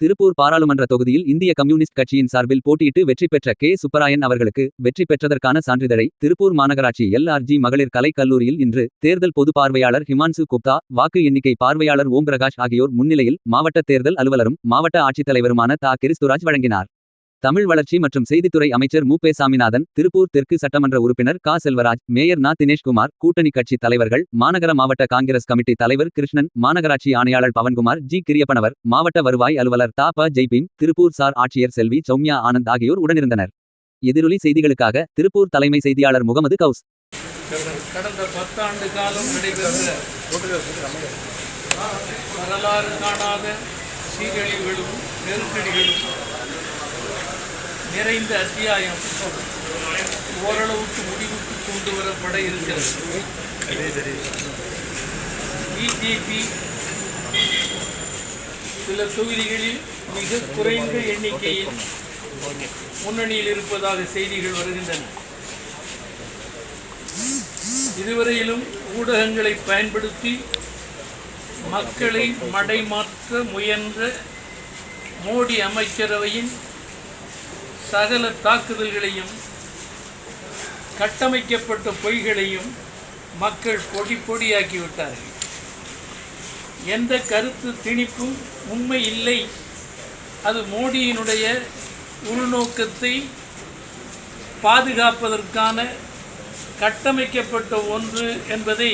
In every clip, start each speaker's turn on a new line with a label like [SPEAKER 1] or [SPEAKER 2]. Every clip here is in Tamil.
[SPEAKER 1] திருப்பூர் பாராளுமன்ற தொகுதியில் இந்திய கம்யூனிஸ்ட் கட்சியின் சார்பில் போட்டியிட்டு வெற்றி பெற்ற கே. சுப்பராயன் அவர்களுக்கு வெற்றி பெற்றதற்கான சான்றிதழை திருப்பூர் மாநகராட்சி எல்ஆர்ஜி மகளிர் கலைக் கல்லூரியில் இன்று தேர்தல் பொது பார்வையாளர் ஹிமான்சு குப்தா வாக்கு எண்ணிக்கை பார்வையாளர் ஓம் பிரகாஷ் ஆகியோர் முன்னிலையில் மாவட்ட தேர்தல் அலுவலரும் மாவட்ட ஆட்சித்தலைவருமான தா. கிறிஸ்துராஜ் வழங்கினார். தமிழ் வளர்ச்சி மற்றும் செய்தித்துறை அமைச்சர் மு. பே. சாமிநாதன் திருப்பூர் தெற்கு சட்டமன்ற உறுப்பினர் கா. செல்வராஜ் மேயர் நா. தினேஷ்குமார் கூட்டணி கட்சி தலைவர்கள் மாநகர மாவட்ட காங்கிரஸ் கமிட்டி தலைவர் கிருஷ்ணன் மாநகராட்சி ஆணையாளர் பவன்குமார் ஜி. கிரியப்பனவர் மாவட்ட வருவாய் அலுவலர் தா. ப. ஜெய்பீம் திருப்பூர் சார் ஆட்சியர் செல்வி சௌமியா ஆனந்த் ஆகியோர் உடனிருந்தனர். எதிரொலி செய்திகளுக்காக திருப்பூர் தலைமை செய்தியாளர் முகமது கவுஸ்.
[SPEAKER 2] கடந்த பத்தாண்டு காலம் நடைபெற்ற வரலாறு காணாத சீரழிவுகளும் நெருக்கடிகளும் நிறைந்த அத்தியாயம் ஓரளவுக்கு முடிவுக்கு கொண்டு வரப்பட இருக்கிறது. பிஜேபி சில தொகுதிகளில் மிக குறைந்த எண்ணிக்கையில் முன்னணியில் இருப்பதாக செய்திகள் வருகின்றன. இதுவரையிலும் ஊடகங்களை பயன்படுத்தி மக்களை மடைமாற்ற முயன்ற மோடி அமைச்சரவையின் சகல தாக்குதல்களையும் கட்டமைக்கப்பட்ட பொய்களையும் மக்கள் பொடி பொடியாக்கி விட்டார்கள். எந்த கருத்து திணிப்பும் உண்மை இல்லை. அது மோடியினுடைய உள்நோக்கத்தை பாதுகாப்பதற்கான கட்டமைக்கப்பட்ட ஒன்று என்பதை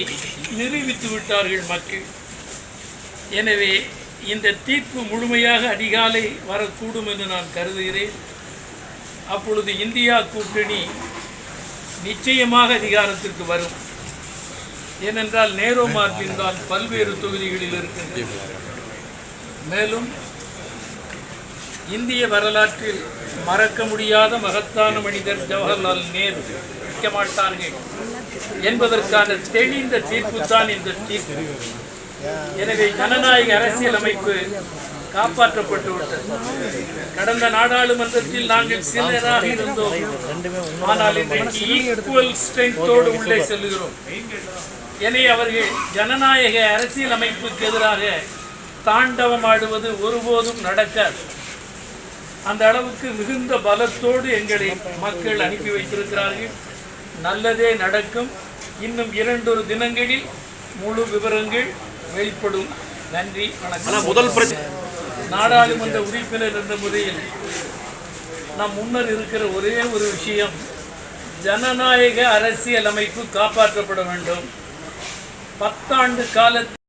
[SPEAKER 2] நிரூபித்து விட்டார்கள் மக்கள். எனவே இந்த தீர்ப்பு முழுமையாக அதிகாலை வரக்கூடும் என்று நான் கருதுகிறேன். அப்பொழுது இந்தியா கூட்டணி நிச்சயமாக அதிகாரத்திற்கு வரும். ஏனென்றால் நேரு மார்பின் தான் பல்வேறு தொகுதிகளில் இருக்கின்றது. மேலும் இந்திய வரலாற்றில் மறக்க முடியாத மகத்தான மனிதர் ஜவஹர்லால் நேரு. நிற்க மாட்டார்கள் என்பதற்கான தெளிந்த தீர்ப்பு தான் இந்த தீர்ப்பு. எனவே ஜனநாயக அரசியல் அமைப்பு காப்பாற்றப்பட்டு விட்டது கடந்த நாடாளுமன்றத்தில் நாங்கள் சிலராக இருந்தோம். ஆனால் இன்றைக்கு ஈக்குவல் ஸ்ட்ரென்த்தோடு உள்ளே செல்கிறோம். எனவே அவர்கள் ஜனநாயக அரசியல் அமைப்புக்கு எதிராக தாண்டவம் ஆடுவது ஒருபோதும் நடக்காது. அந்த அளவுக்கு மிகுந்த பலத்தோடு எங்களை மக்கள் அனுப்பி வைத்திருக்கிறார்கள். நல்லதே நடக்கும். இன்னும் இரண்டொரு தினங்களில் முழு விவரங்கள் வெளிப்படும். நன்றி வணக்கம்.
[SPEAKER 3] முதல் பிரச்சனை
[SPEAKER 2] நாடாளுமன்ற உறுப்பினர் என்ற முறையில் நம் முன்னர் இருக்கிற ஒரே ஒரு விஷயம் ஜனநாயக அரசியல் அமைப்பு காப்பாற்றப்பட வேண்டும். பத்தாண்டு காலத்தில்